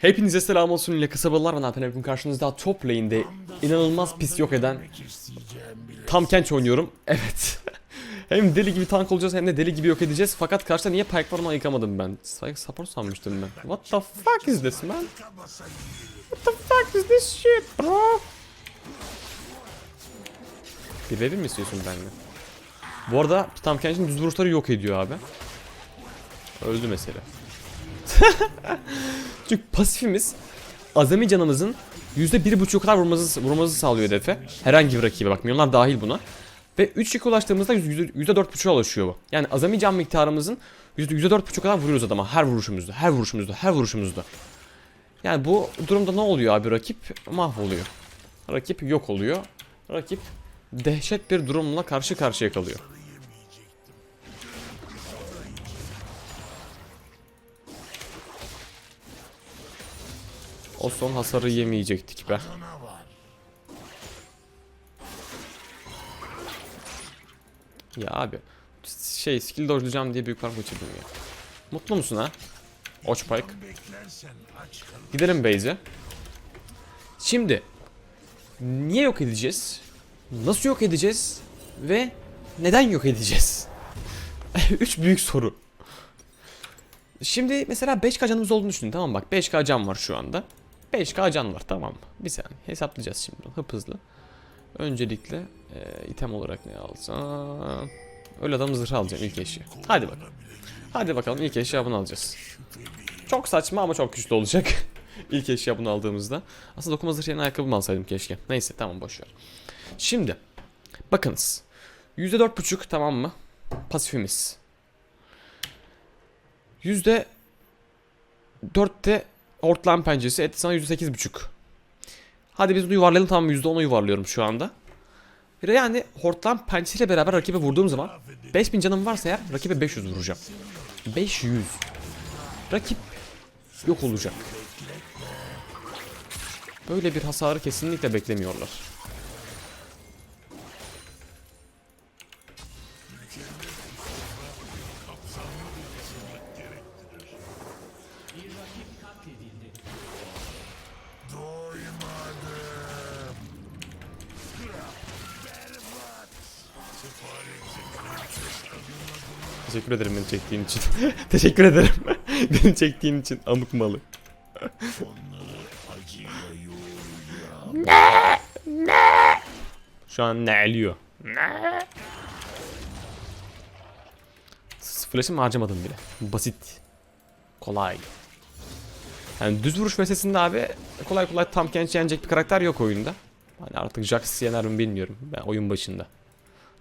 Hepinize selam olsun ile kasabalar ben Alpen Ebru karşınızda top lane'de inanılmaz pis yok eden tam kenç oynuyorum. Evet. hem deli gibi tank olacağız hem de deli gibi yok edeceğiz. Fakat karşıda niye Pike var onu ayıkamadım ben. Support sanmıştım ben. What the fuck is this man? What the fuck is this shit bro? Bir verir mi istiyorsun benimle? Bu arada tam kençin düz vuruşları yok ediyor abi. Öldü mesela. Çünkü pasifimiz azami canımızın %1.5 kadar vurmamızı, vurmamızı sağlıyor hedefe. Herhangi bir rakibe bak milyonlar dahil buna. Ve 3 yıka ulaştığımızda %4.5'a ulaşıyor bu. Yani azami can miktarımızın %4.5 kadar vuruyoruz adama her vuruşumuzda, her vuruşumuzda, her vuruşumuzda. Yani bu durumda ne oluyor abi rakip? Mahvoluyor. Rakip yok oluyor. Rakip dehşet bir durumla karşı karşıya kalıyor. O son hasarı yemeyecektik be. Ya abi şey skill dodge'layacağım diye büyük fark kaçırdım ya. Mutlu musun ha? Oçpike. Gidelim base'e. Şimdi niye yok edeceğiz? Nasıl yok edeceğiz? Ve neden yok edeceğiz? Üç büyük soru. Şimdi mesela 5k canımız olduğunu düşünün tamam bak 5k can var şu anda. 5k can var tamam mı? Bir saniye hesaplayacağız şimdi hıp hızlı. Öncelikle e, item olarak ne alsam? Öyle adam zırhı alacağım ilk eşya. Hadi bakalım. Hadi bakalım ilk eşya bunu alacağız. Çok saçma ama çok güçlü olacak. ilk eşya bunu aldığımızda. Aslında dokuma zırhı yerine ayakkabı mı alsaydım keşke. Neyse tamam boşver. Şimdi bakınız. %4.5 tamam mı? Pasifimiz. Yüzde dörtte ortlan penceresi etti sana yüzde sekiz buçuk. Hadi biz bunu yuvarlayalım tamam yüzde onu yuvarlıyorum şu anda. Yani hortlan pençesiyle beraber rakibe vurduğum zaman 5000 canım varsa eğer rakibe 500 vuracağım. 500. Rakip yok olacak. Böyle bir hasarı kesinlikle beklemiyorlar. Teşekkür ederim beni çektiğin için. Teşekkür ederim. beni çektiğin için amık malı. ne? Ne? Şu an ne eliyor? Ne? Flash'ımı harcamadım bile. Basit. Kolay. Yani düz vuruş meselesinde abi kolay kolay tam genç yenecek bir karakter yok oyunda. Hani artık Jax yener mi bilmiyorum. Ben oyun başında.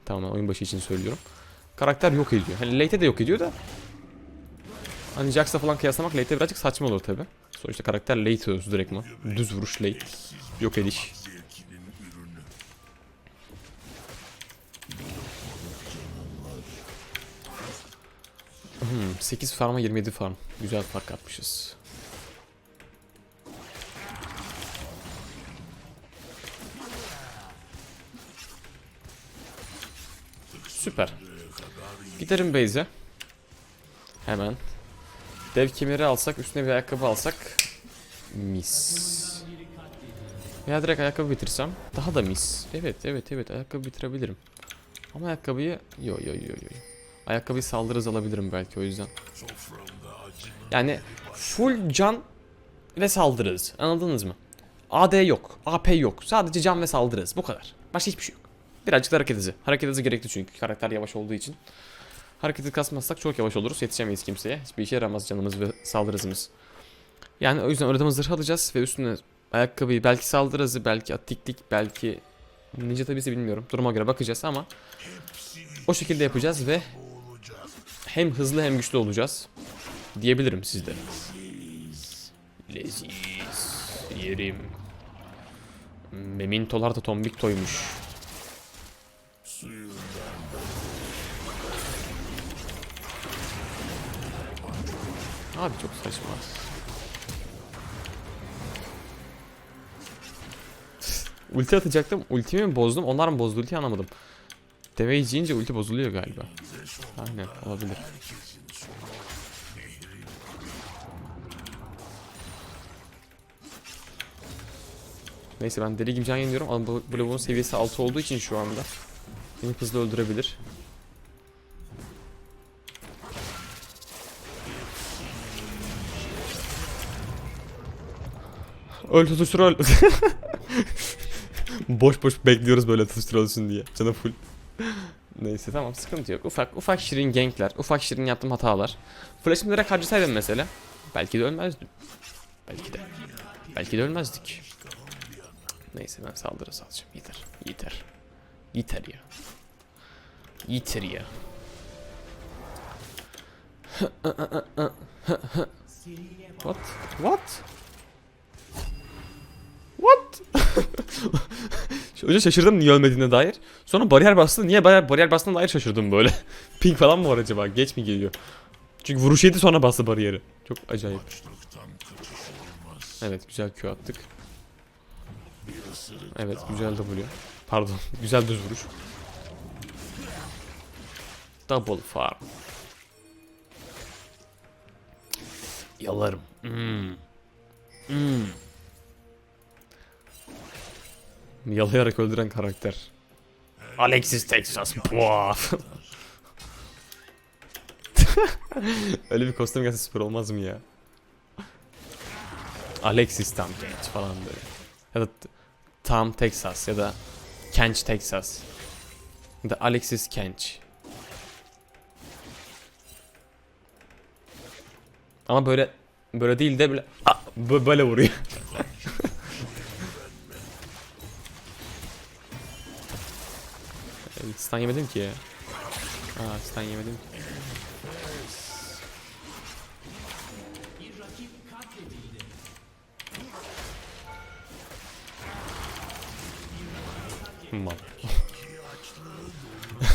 Tamam oyun başı için söylüyorum. Karakter yok ediyor. Hani late'e de yok ediyor da. Hani Jax'la falan kıyaslamak late'e birazcık saçma olur tabi. Sonuçta karakter late özü direktman. Düz vuruş late. Yok ediş. Hmm, 8 farma 27 farm. Güzel fark atmışız. Süper. Giderim base'e. Hemen. Dev kemeri alsak, üstüne bir ayakkabı alsak. Mis. Veya direkt ayakkabı bitirsem daha da mis. Evet, evet, evet ayakkabı bitirebilirim. Ama ayakkabıyı yo yo yo yo. Ayakkabıyı saldırız alabilirim belki o yüzden. Yani full can ve saldırız. Anladınız mı? AD yok, AP yok. Sadece can ve saldırız. Bu kadar. Başka hiçbir şey yok. Birazcık da hareket hızı. Hareket hızı gerekli çünkü karakter yavaş olduğu için. Hareketi kasmazsak çok yavaş oluruz. Yetişemeyiz kimseye. Hiçbir işe yaramaz canımız ve saldırı. Yani o yüzden öğretmen zırh alacağız ve üstüne ayakkabıyı belki saldırı belki atiklik, belki ninja tabisi bilmiyorum. Duruma göre bakacağız ama o şekilde yapacağız ve hem hızlı hem güçlü olacağız diyebilirim sizde. Leziz yerim. Memintolar da tombik toymuş. Abi çok saçma. ulti atacaktım. Ultimi mi bozdum? Onlar mı bozdu ultiyi anlamadım. Deve yiyince ulti bozuluyor galiba. Aynen olabilir. Neyse ben deli gibi can yeniyorum ama Blood'un seviyesi 6 olduğu için şu anda beni hızlı öldürebilir. Öl tutuştur öl. boş boş bekliyoruz böyle tutuştur ölsün diye. Canım full. Neyse tamam sıkıntı yok. Ufak ufak şirin gankler, ufak şirin yaptığım hatalar. Flash'ımı direkt harcasaydım mesela. Belki de ölmezdim. Belki de. Belki de ölmezdik. Neyse ben saldırı salacağım. Yeter. Yeter. Yeter ya. Yeter ya. What? What? Önce şaşırdım niye ölmediğine dair. Sonra bariyer bastı. Niye bariyer, bariyer bastığına dair şaşırdım böyle. Ping falan mı var acaba? Geç mi geliyor? Çünkü vuruş yedi sonra bastı bariyeri. Çok acayip. Evet güzel Q attık. Evet güzel W. Pardon güzel düz vuruş. Double farm. Yalarım. Hmm. Yalayarak öldüren karakter. Alexis Texas. Buaf. Öyle bir kostüm gelse süper olmaz mı ya? Alexis tam genç falan böyle. Ya da Tam Texas ya da Kench Texas. Ya da Alexis Kench. Ama böyle böyle değil de böyle bö- böyle vuruyor. Stun yemedim ki. Aa stun yemedim.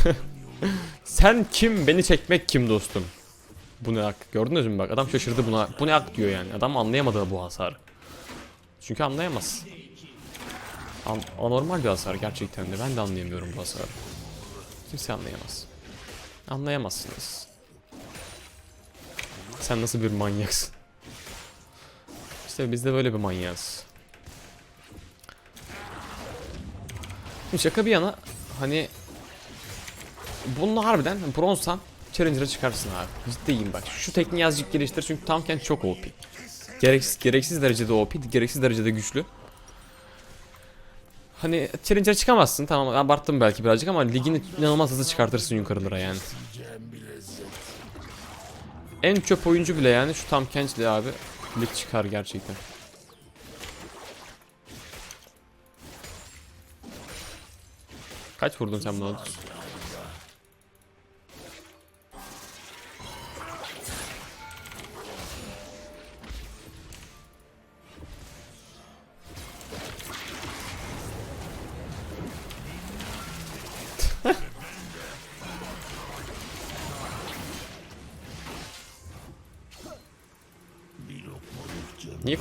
Sen kim beni çekmek kim dostum? Bu ne hak? Gördünüz mü bak adam şaşırdı buna. Bu ne hak diyor yani. Adam anlayamadı bu hasarı. Çünkü anlayamaz. An anormal bir hasar gerçekten de. Ben de anlayamıyorum bu hasarı. Kimse anlayamaz. Anlayamazsınız. Sen nasıl bir manyaksın? İşte biz de böyle bir manyağız. Şaka bir yana hani bunu harbiden bronzsan Challenger'a çıkarsın abi. Ciddiyim bak. Şu tekniği azıcık geliştir çünkü Tamken çok OP. Gereksiz, gereksiz derecede OP, gereksiz derecede güçlü. Hani Challenger'a çıkamazsın tamam abarttım belki birazcık ama ligini inanılmaz hızlı çıkartırsın yukarılara yani. En çöp oyuncu bile yani şu Tam Kench'le abi lig çıkar gerçekten. Kaç vurdun sen buna?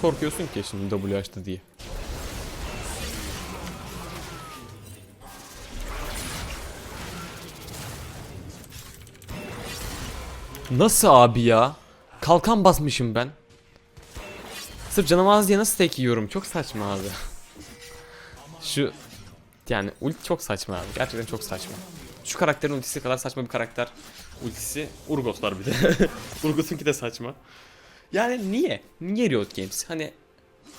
Korkuyorsun ki şimdi W açtı diye? Nasıl abi ya? Kalkan basmışım ben. Sırf canım az diye nasıl tek yiyorum? Çok saçma abi. Şu yani ulti çok saçma abi. Gerçekten çok saçma. Şu karakterin ultisi kadar saçma bir karakter ultisi Urgoslar bir de. Urgos'unki de saçma. Yani niye? Niye Riot Games? Hani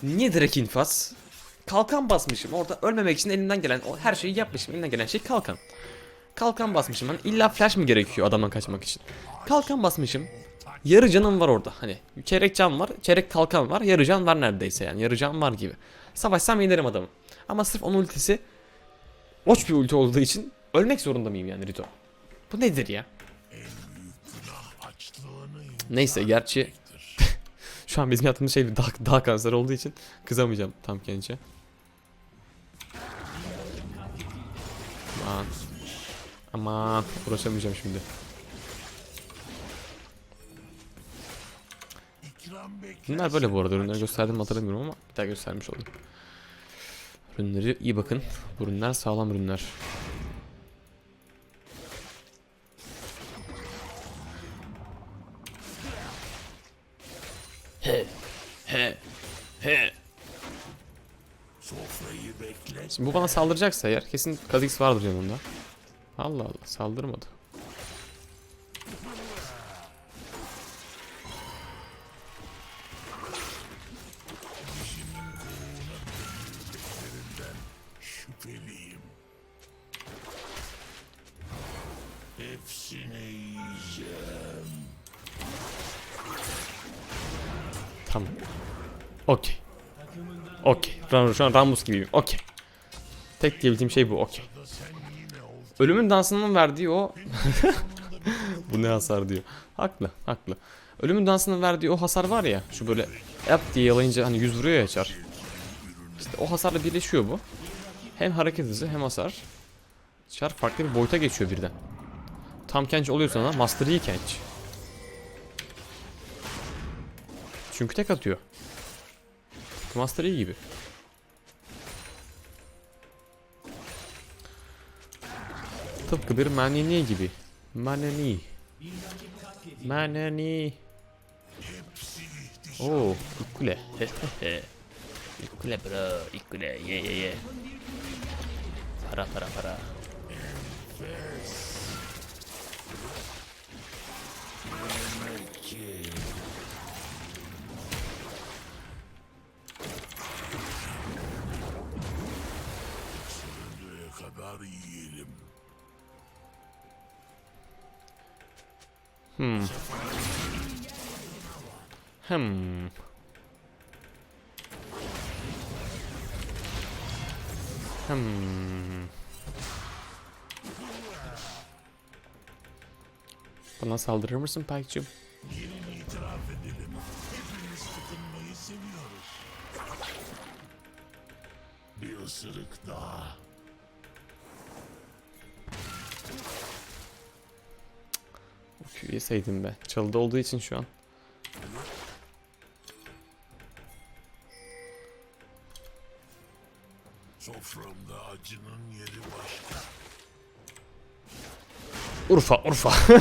niye direkt infaz? Kalkan basmışım. Orada ölmemek için elimden gelen o her şeyi yapmışım. Elimden gelen şey kalkan. Kalkan basmışım. Hani illa flash mı gerekiyor adamdan kaçmak için? Kalkan basmışım. Yarı canım var orada. Hani çeyrek can var, çeyrek kalkan var, yarı can var neredeyse yani. Yarı can var gibi. Savaşsam yenerim adamı. Ama sırf onun ultisi Hoş bir ulti olduğu için ölmek zorunda mıyım yani Rito? Bu nedir ya? Neyse gerçi şu an bizim yaptığımız şey daha, daha kanser olduğu için kızamayacağım tam gençe. Aman. Aman uğraşamayacağım şimdi. Bunlar böyle bu arada ürünleri gösterdim hatırlamıyorum ama bir daha göstermiş oldum. Ürünleri iyi bakın. Bu ürünler sağlam ürünler. He. He. He. Şimdi bu bana saldıracaksa eğer kesin Kha'Zix vardır yanında. Allah Allah saldırmadı. Tamam. Okey. Okey. Şu an, Ramus gibiyim. Okey. Tek diyebildiğim şey bu. Okey. Ölümün dansının verdiği o... bu ne hasar diyor. Haklı, haklı. Ölümün dansının verdiği o hasar var ya, şu böyle yap diye yalayınca hani yüz vuruyor ya çar. İşte o hasarla birleşiyor bu. Hem hareket hızı hem hasar. Çar farklı bir boyuta geçiyor birden. Tam kenç oluyorsa da Master Yi kenç. Çünkü tek atıyor. Master Yi gibi. Tıpkı bir manini gibi. Manini. Manini. Oo, ikule. ikule bro, ikule. Ye ye ye. Para para para. Hmm. Hmm. Hmm. Bana saldırır mısın seviyoruz. Bir ısırık daha. Q'yu yeseydim be. Çalıda olduğu için şu an. Soframda acının yeri başka. Urfa, Urfa.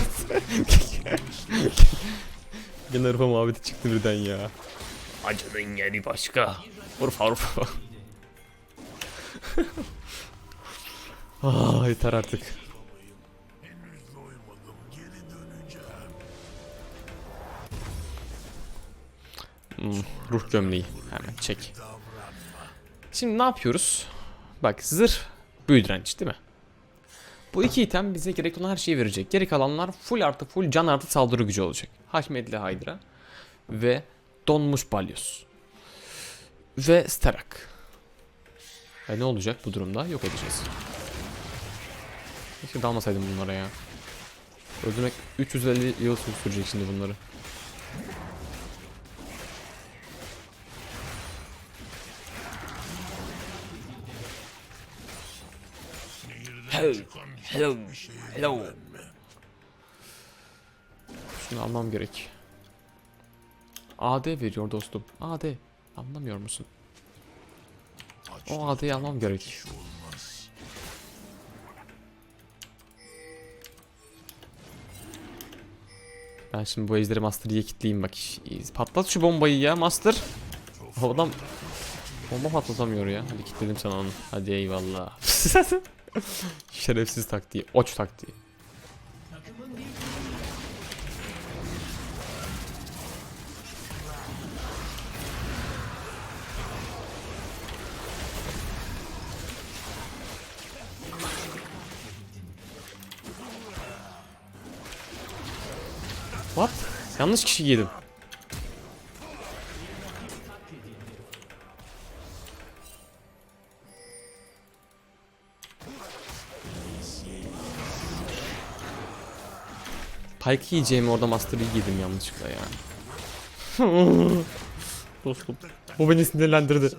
Gene Urfa muhabbeti çıktı birden ya. Acının yeri başka. Urfa, Urfa. ah yeter artık. Ruh gömleği. Hemen çek. Şimdi ne yapıyoruz? Bak zırh büyü direnç değil mi? Bu iki item bize gerekli olan her şeyi verecek. Geri kalanlar full artı full can artı saldırı gücü olacak. Haşmetli Hydra ve donmuş balyoz. Ve Sterak. E ne olacak bu durumda? Yok edeceğiz. Keşke dalmasaydım bunlara ya. Öldürmek 350 yıl sürecek şimdi bunları. Hello, hiçbir şeye hello. Şunu almam gerek. AD veriyor dostum. AD. Anlamıyor musun? O AD'yi almam gerek. Olmaz. Ben şimdi bu ejderi Master Yi'ye kilitleyeyim bak. Patlat şu bombayı ya Master. Adam bomba patlatamıyor ya. Hadi kilitledim sana onu. Hadi eyvallah. Şerefsiz taktiği. Oç taktiği. What? Yanlış kişi yedim. Pike yiyeceğimi orada Master Yi yedim yanlışlıkla ya. Dostum. Bu beni sinirlendirdi.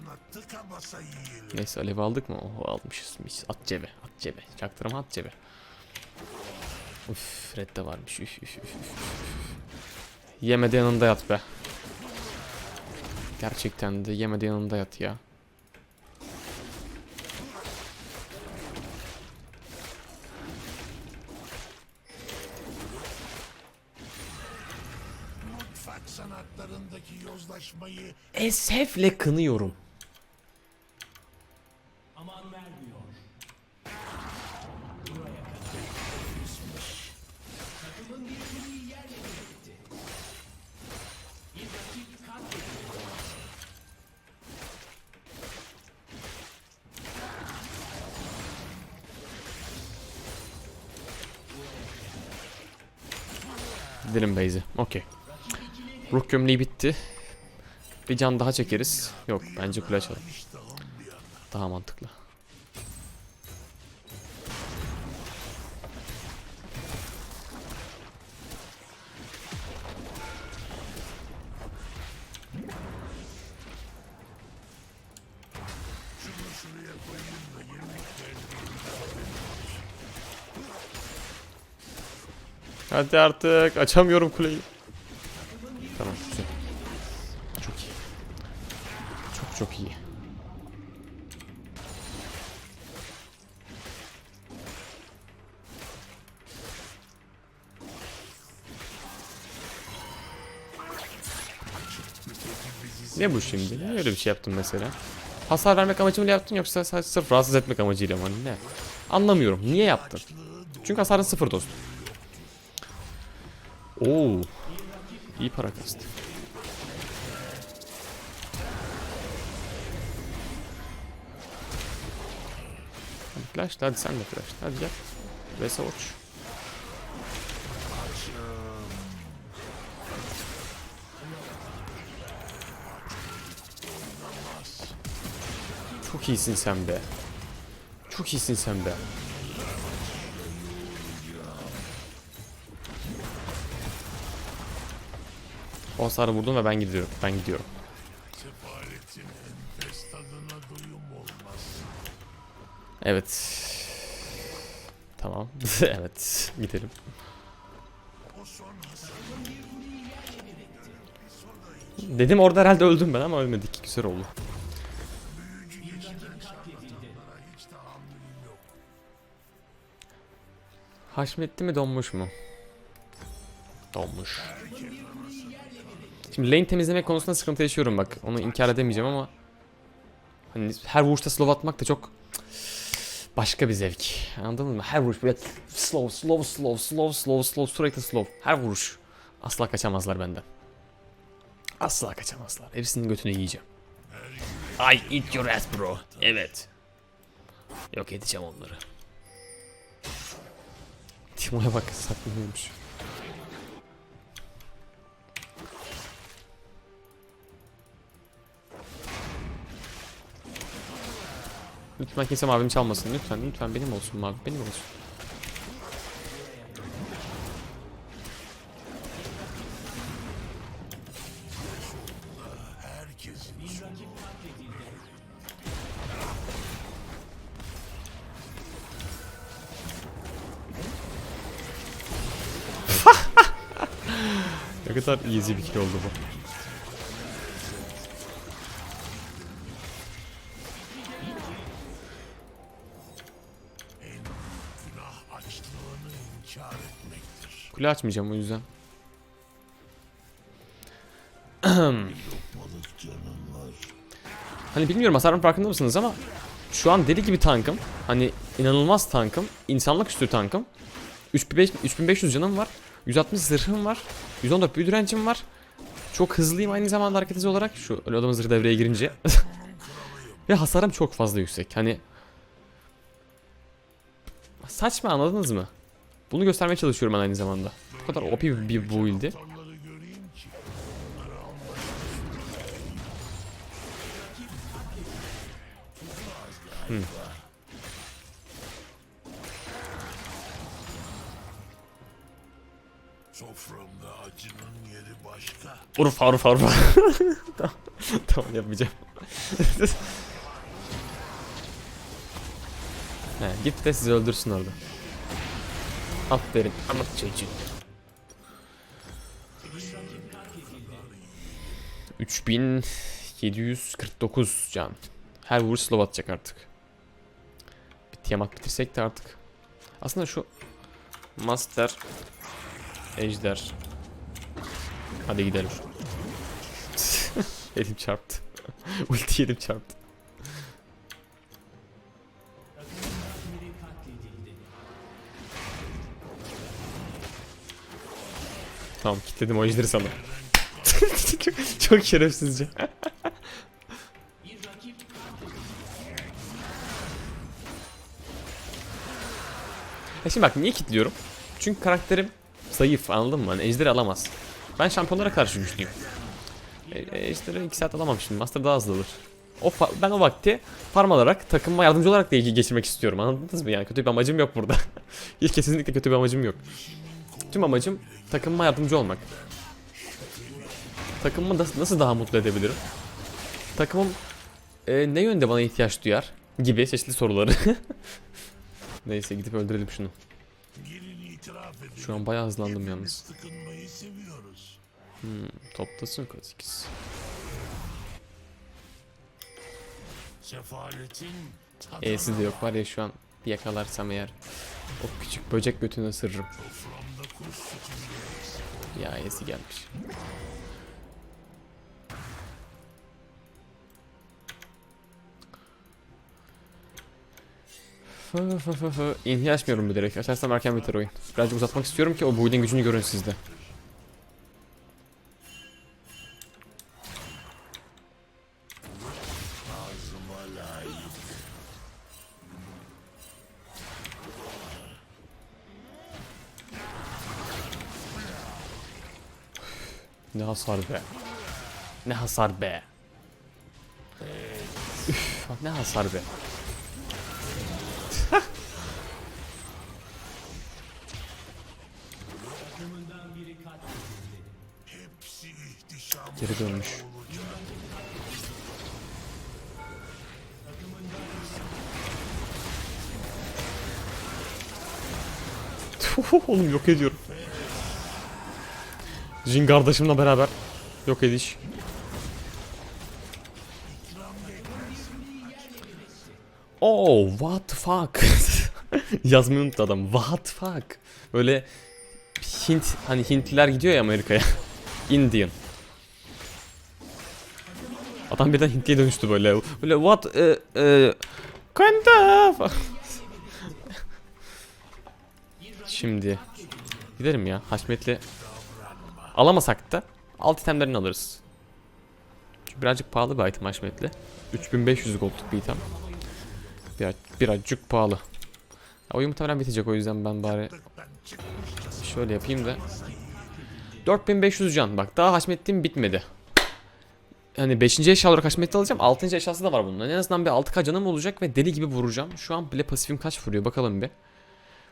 Neyse alev aldık mı? Oh almışız. At cebe. At cebe. Çaktırma at cebe. Uf red de varmış. Üf, üf, üf, üf, üf. Yemede yanında yat be. Gerçekten de yemede yanında yat ya. Sanatlarındaki yozlaşmayı Esefle kınıyorum. Gömleği bitti. Bir can daha çekeriz. Yok bence kule açalım. Daha mantıklı. Hadi artık açamıyorum kuleyi. Ne bu şimdi? Niye öyle bir şey yaptın mesela? Hasar vermek amacıyla yaptın yoksa sadece sırf rahatsız etmek amacıyla mı? Ne? Anlamıyorum. Niye yaptın? Çünkü hasarın sıfır dostum. Oo. İyi para kastı. Flash, hadi sen de flash. Hadi gel. Ve savaş. Çok iyisin sen be. Çok iyisin sen be. O hasarı vurdum ve ben gidiyorum. Ben gidiyorum. Evet. Tamam. evet. Gidelim. Dedim orada herhalde öldüm ben ama ölmedik. Güzel oldu. Haşmetli mi donmuş mu? Donmuş. Şimdi lane temizlemek konusunda sıkıntı yaşıyorum bak. Onu inkar edemeyeceğim ama hani her vuruşta slow atmak da çok başka bir zevk. Anladın mı? Her vuruş böyle slow, slow, slow, slow, slow, slow, sürekli slow. Her vuruş. Asla kaçamazlar benden. Asla kaçamazlar. Hepsinin götünü yiyeceğim. I eat your ass bro. Evet. Yok edeceğim onları. Timo'ya bak saklanıyormuş. Lütfen kimse mavimi çalmasın. Lütfen lütfen benim olsun mavi benim olsun. Kadar easy bir kill oldu bu. Kule açmayacağım o yüzden. Hani bilmiyorum hasarın farkında mısınız ama şu an deli gibi tankım. Hani inanılmaz tankım. insanlık üstü tankım. 3500 3500 canım var. 160 zırhım var. 114 büyü direncim var. Çok hızlıyım aynı zamanda hareket hızı olarak. Şu öyle adamın zırhı devreye girince. Ve hasarım çok fazla yüksek. Hani saçma anladınız mı? Bunu göstermeye çalışıyorum ben aynı zamanda. Bu kadar OP bir, build'i. Motorları Urfa urfa urfa. tamam, tamam yapmayacağım. He, git de sizi öldürsün orada. Aferin. Ama çocuğum. 3749 can. Her vuruş slow atacak artık. Bir Tiamat bitirsek de artık. Aslında şu Master Ejder Hadi gidelim. elim çarptı. Ulti yedim çarptı. Tamam kilitledim o ejderi sana. çok, çok şerefsizce. Ya şimdi bak niye kilitliyorum? Çünkü karakterim zayıf anladın mı? Hani ejderi alamaz. Ben şampiyonlara karşı güçlüyüm. E, e, ejderi 2 saat alamam. Master daha hızlı alır. O ben o vakti farm alarak takımıma yardımcı olarak da ilgi geçirmek istiyorum. Anladınız mı? Yani kötü bir amacım yok burada. Hiç kesinlikle kötü bir amacım yok. Tüm amacım takımıma yardımcı olmak. Takımımı nasıl, nasıl daha mutlu edebilirim? Takımım e, ne yönde bana ihtiyaç duyar? Gibi çeşitli soruları. Neyse gidip öldürelim şunu. Şu an bayağı hızlandım yalnız. Seviyoruz. Toptasın kod 8. Sefaletin tadına E'si de yok var ya şu an yakalarsam eğer o küçük böcek götünü ısırırım. Ya E'si gelmiş. İnhi açmıyorum bilerek. Açarsam erken biter oyun. Birazcık uzatmak istiyorum ki o build'in gücünü görün sizde. Hasar be. Ne hasar be. Üf, ne hasar be. Geri dönmüş. Oğlum yok ediyorum. Jin kardeşimle beraber yok ediş. Oh what the fuck. Yazmayı unuttu adam. What the fuck. Böyle Hint hani Hintliler gidiyor ya Amerika'ya. Indian. Adam birden Hintliye dönüştü böyle. Böyle what e, e, Kanda falan. Şimdi gidelim ya Haşmetli alamasak da alt itemlerini alırız. Çünkü birazcık pahalı bir item Haşmetli. 3500 goldluk bir item. Biraz, birazcık pahalı. Ya, oyun muhtemelen bitecek o yüzden ben bari şöyle yapayım da 4500 can bak daha Haşmetli'm bitmedi. Hani 5. eşya olarak Haşmetli alacağım. 6. eşyası da var bunun. En azından bir 6k canım olacak ve deli gibi vuracağım. Şu an bile pasifim kaç vuruyor bakalım bir.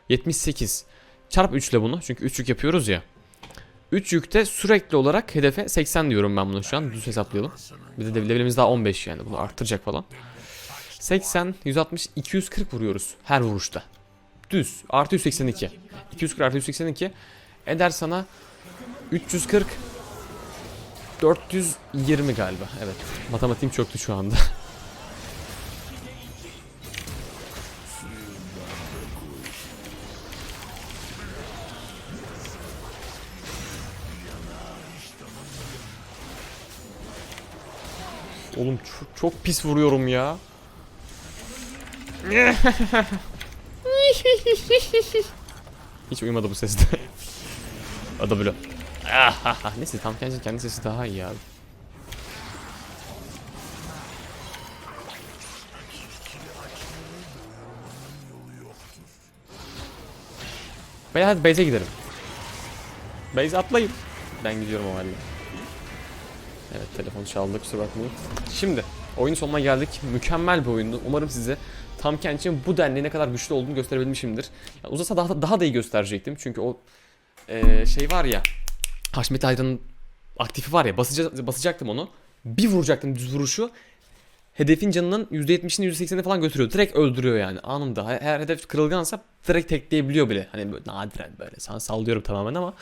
78. Çarp 3 ile bunu. Çünkü 3 yük yapıyoruz ya. 3 yükte sürekli olarak hedefe 80 diyorum ben bunu şu an. Düz hesaplayalım. Bir de levelimiz daha 15 yani. Bunu arttıracak falan. 80, 160, 240 vuruyoruz her vuruşta. Düz. Artı 182. 240 artı 182 eder sana 340 420 galiba. Evet. Matematiğim çöktü şu anda. Oğlum çok, çok pis vuruyorum ya. Hiç uyumadı bu seste. o da böyle. Ah, Neyse tam kendi, kendi sesi daha iyi abi. Beyler hadi base'e gidelim. Base atlayın. Ben gidiyorum o halde. Evet telefon çaldı kusura bakmayın. Şimdi oyunun sonuna geldik. Mükemmel bir oyundu. Umarım size Tam Kench'in bu denli ne kadar güçlü olduğunu gösterebilmişimdir. Yani uzasa daha, daha da iyi gösterecektim. Çünkü o eee, şey var ya Haşmet Aydın'ın aktifi var ya basıca, basacaktım onu. Bir vuracaktım düz vuruşu. Hedefin canının %70'ini %80'ini falan götürüyor. Direkt öldürüyor yani anında. Eğer hedef kırılgansa direkt tekleyebiliyor bile. Hani böyle nadiren böyle. Sana sallıyorum tamamen ama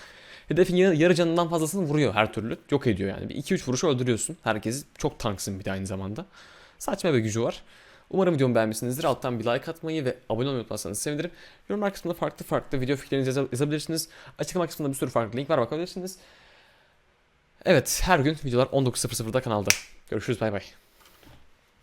hedefin yarı, canından fazlasını vuruyor her türlü. Yok ediyor yani. Bir 2-3 vuruşu öldürüyorsun. Herkesi çok tanksın bir de aynı zamanda. Saçma bir gücü var. Umarım videomu beğenmişsinizdir. Alttan bir like atmayı ve abone olmayı unutmazsanız sevinirim. Yorumlar kısmında farklı farklı video fikirlerinizi yaza- yazabilirsiniz. Açıklama kısmında bir sürü farklı link var bakabilirsiniz. Evet her gün videolar 19.00'da kanalda. Görüşürüz bay bay.